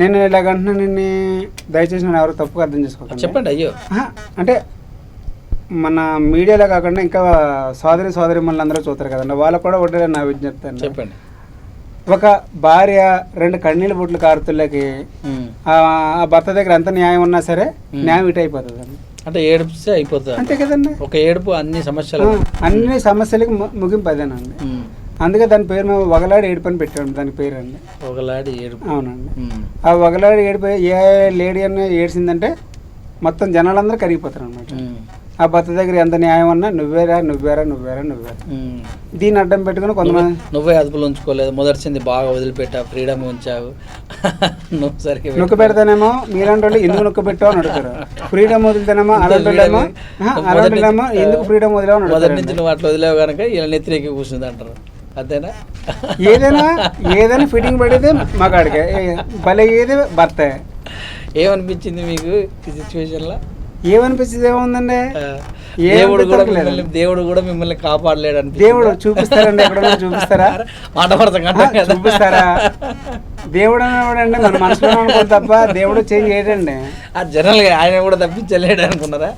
నేను ఇలాగంటున్నా నిన్ను దయచేసి నేను ఎవరు తప్పుగా అర్థం చేసుకోకండి. చెప్పండి అయ్యో. అంటే మన మీడియాలో కాకుండా ఇంకా సోదరి సోదరి అందరూ చూస్తారు కదండి. వాళ్ళకు కూడా ఒకటే నా విజ్ఞప్తి అండి. చెప్పండి. ఒక భార్య రెండు కన్నీళ్ళ బుట్లు కారుతులకి. ఆ ఆ భర్త దగ్గర ఎంత న్యాయం ఉన్నా సరే న్యాయం ఇటు అయిపోతుంది అండి అంటే ఏడిపిస్తే అయిపోతుంది అంతే కదండి. ఒక ఏడుపు అన్ని సమస్యలు. అన్ని సమస్యలకి ముగింపు అదేనండి. అందుకే దాని పేరు మేము వగలాడి ఏడుపని పెట్టాము దాని పేరు అండి ఒకలాడి ఏడుపు. అవునండి. ఆ వగలాడి ఏడిపోయి ఏ లేడీ అని ఏడ్చిందంటే మొత్తం జనాలందరూ కరిగిపోతారు అనమాట. ఆ భర్త దగ్గర ఎంత న్యాయం ఉన్నా నువ్వేరా నువ్వేరా నువ్వేరా నువ్వేరా. దీన్ని అడ్డం పెట్టుకుని కొంతమంది నువ్వే అదుపులో ఉంచుకోలేదు మొదటిసింది బాగా వదిలిపెట్టా ఫ్రీడమ్ ఉంచావు. నువ్వు సరిగ్గా నొక్కు పెడితేనేమో మీలాంటి వాళ్ళు ఎందుకు నొక్కు పెట్టావు అని అడుగుతారు. ఫ్రీడమ్ వదిలితేనేమో అలాంటి వాళ్ళేమో ఆహా, అలాంటి వాళ్ళేమో ఎందుకు ఫ్రీడమ్ వదిలావు అని మొదటి అడుగుతారు నుంచి నువ్వు అట్లా వదిలేవు కనుక ఇలా నెత్తిరెక్కి కూర్చుంది అంటారు. అంతేనా ఏదైనా ఏదైనా ఫిట్టింగ్ పడేది మగాడికే భలే ఏది భర్తే ఏమనిపించింది మీకు ఈ సిచ్యువేషన్లో ఏమనిపించింది ఏముందండి దేవుడు కూడా. మిమ్మల్ని దేవుడు కూడా మిమ్మల్ని కాపాడలేడు అనిపించిందా? దేవుడు చూపిస్తారండి ఎక్కడన్నా చూపిస్తారా మాట. చూపిస్తారా దేవుడు అనేవాడండి మన మనసులో తప్ప దేవుడు చేంజ్ చేయడండి ఆ జనరల్గా ఆయన కూడా తప్పించలేడు అనుకున్నారా.